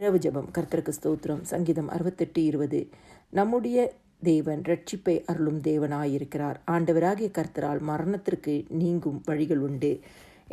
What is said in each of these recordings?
இரவு ஜபம். கர்த்தருக்கு ஸ்தோத்திரம். சங்கீதம் அறுபத்தெட்டு இருபது. நம்முடைய தேவன் ரட்சிப்பை அருளும் தேவனாயிருக்கிறார். ஆண்டவராகிய கர்த்தரால் மரணத்திற்கு நீங்கும் வழிகள் உண்டு.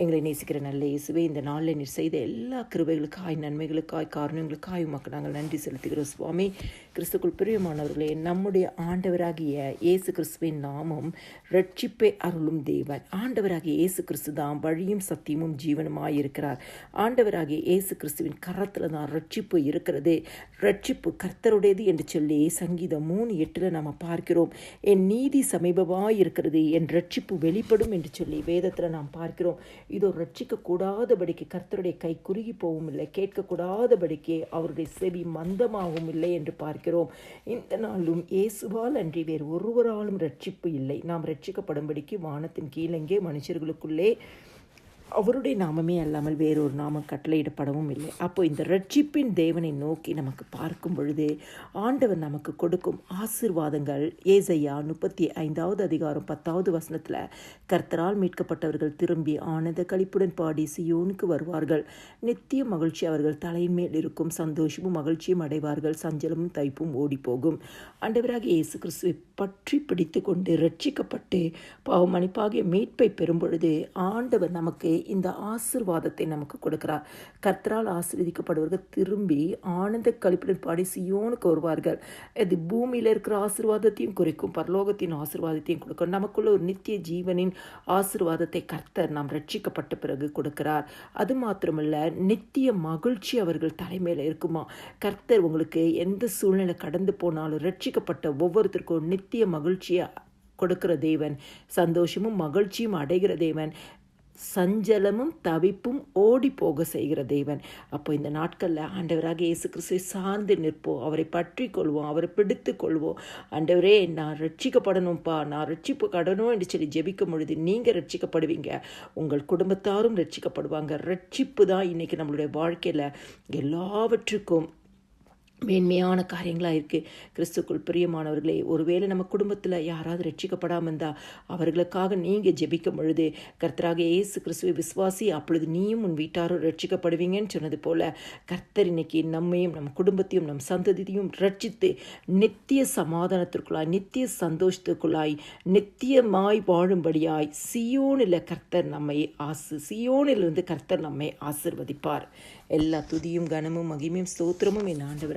எங்களை நேசிக்கிற நல்ல இயேசுவே இந்த நாளில் நீர் செய்த எல்லா கிருபைகளுக்காய் நன்மைகளுக்காய் காரணங்களுக்காய் உமக்கு நாங்கள் நன்றி செலுத்துகிறோம் சுவாமி. கிறிஸ்துக்குள் பிரியமானவர்களே நம்முடைய ஆண்டவராகிய இயேசு கிறிஸ்துவின் நாமம் ரட்சிப்பை அருளும் தேவன். ஆண்டவராகிய இயேசு கிறிஸ்து தான் வழியும் சத்தியமும் ஜீவனுமாய் இருக்கிறார். ஆண்டவராகிய இயேசு கிறிஸ்துவின் கரத்தில் தான் ரட்சிப்பு இருக்கிறது. ரட்சிப்பு கர்த்தருடையது என்று சொல்லி சங்கீதம் மூணு எட்டில் நாம் பார்க்கிறோம். என் நீதி சமீபமாக இருக்கிறது என் ரட்சிப்பு வெளிப்படும் என்று சொல்லி வேதத்தில் நாம் பார்க்கிறோம். இதோ ரட்சிக்கக்கூடாதபடிக்கு கர்த்தருடைய கை குறுகி போகவும் இல்லை கேட்கக்கூடாதபடிக்கு அவருடைய செவி மந்தமாகவும் இல்லை என்று பார்க்கிறோம். இந்த நாளும் இயேசுவால் அன்றி வேறு ஒருவராலும் ரட்சிப்பு இல்லை. நாம் ரட்சிக்கப்படும்படிக்கு வானத்தின் கீழங்கே மனுஷர்களுக்குள்ளே அவருடைய நாமமே அல்லாமல் வேறொரு நாமம் கட்டளையிடப்படவும் இல்லை. அப்போ இந்த ரட்சிப்பின் தேவனை நோக்கி நமக்கு பார்க்கும் பொழுது ஆண்டவர் நமக்கு கொடுக்கும் ஆசிர்வாதங்கள் ஏசையா முப்பத்தி ஐந்தாவது அதிகாரம் பத்தாவது வசனத்தில் கர்த்தரால் மீட்கப்பட்டவர்கள் திரும்பி ஆனந்த கழிப்புடன் பாடி சியோனுக்கு வருவார்கள். நித்திய மகிழ்ச்சி அவர்கள் தலையின் மேல் இருக்கும் சந்தோஷமும் மகிழ்ச்சியும் அடைவார்கள் சஞ்சலமும் தைப்பும் ஓடிப்போகும். ஆண்டவராக இயேசு கிறிஸ்துவை பற்றி பிடித்து கொண்டு ரட்சிக்கப்பட்டு பாவமணிப்பாகிய மீட்பை பெறும் பொழுது ஆண்டவர் நமக்கு இந்த ஆசிர்வாதத்தை நமக்கு கொடுக்கிறார். கர்த்தரால் ஆசீர்வதிக்கப்படுவர்கள் திரும்பி ஆனந்த கழிப்புடன் பாடி சியோனுக்கு வருவார்கள். இது பூமியில் இருக்கிற ஆசிர்வாதத்தையும் குறிக்கும் பரலோகத்தின் ஆசிர்வாதத்தையும் கொடுக்கும். நமக்குள்ள ஒரு நித்திய ஜீவனின் ஆசிர்வாதத்தை கர்த்தர் நாம் ரட்சிக்கப்பட்ட பிறகு கொடுக்கிறார். அது மாத்திரமல்ல நித்திய மகிழ்ச்சி அவர்கள் தலைமையில் இருக்குமா? கர்த்தர் உங்களுக்கு எந்த சூழ்நிலை கடந்து போனாலும் ரட்சிக்கப்பட்ட ஒவ்வொருத்தருக்கும் நித்திய மகிழ்ச்சியை கொடுக்கிற தேவன். சந்தோஷமும் மகிழ்ச்சியும் அடைகிற தேவன். சஞ்சலமும் தவிப்பும் ஓடி போக செய்கிற தேவன். அப்போ இந்த நாட்களில் ஆண்டவராக இயேசு கிறிஸ்துவை சார்ந்து நிற்போம். அவரை பற்றி கொள்வோம். அவரை பிடித்து கொள்வோம். ஆண்டவரே நான் ரட்சிக்கப்படணும்ப்பா நான் ரட்சிப்பு கடணும் என்று சொல்லி ஜெபிக்கும் பொழுது நீங்கள் ரட்சிக்கப்படுவீங்க உங்கள் குடும்பத்தாரும் ரட்சிக்கப்படுவாங்க ரட்சிப்பு தான் இன்றைக்கி நம்மளுடைய வாழ்க்கையில் எல்லாவற்றுக்கும் மேன்மையான காரியங்களாக இருக்குது கிறிஸ்துக்குள் பிரியமானவர்களே ஒருவேளை நம்ம குடும்பத்தில் யாராவது ரட்சிக்கப்படாமல் இருந்தால் அவர்களுக்காக நீங்கள் ஜெபிக்கும் பொழுது கர்த்தராக இயேசு கிறிஸ்துவை விசுவாசி அப்பொழுது நீயும் உன் வீட்டாரும் ரட்சிக்கப்படுவீங்கன்னு சொன்னது போல் கர்த்தர் இன்னைக்கு நம்மையும் நம் குடும்பத்தையும் நம் சந்ததியையும் ரட்சித்து நித்திய சமாதானத்திற்குள்ளாய் நித்திய சந்தோஷத்துக்குள்ளாய் நித்தியமாய் வாழும்படியாய் சியோனில் கர்த்தர் நம்மை ஆசு சியோனிலிருந்து கர்த்தர் நம்மை ஆசிர்வதிப்பார். எல்லா துதியும் கனமும் மகிமையும் ஸ்தோத்திரமும் என்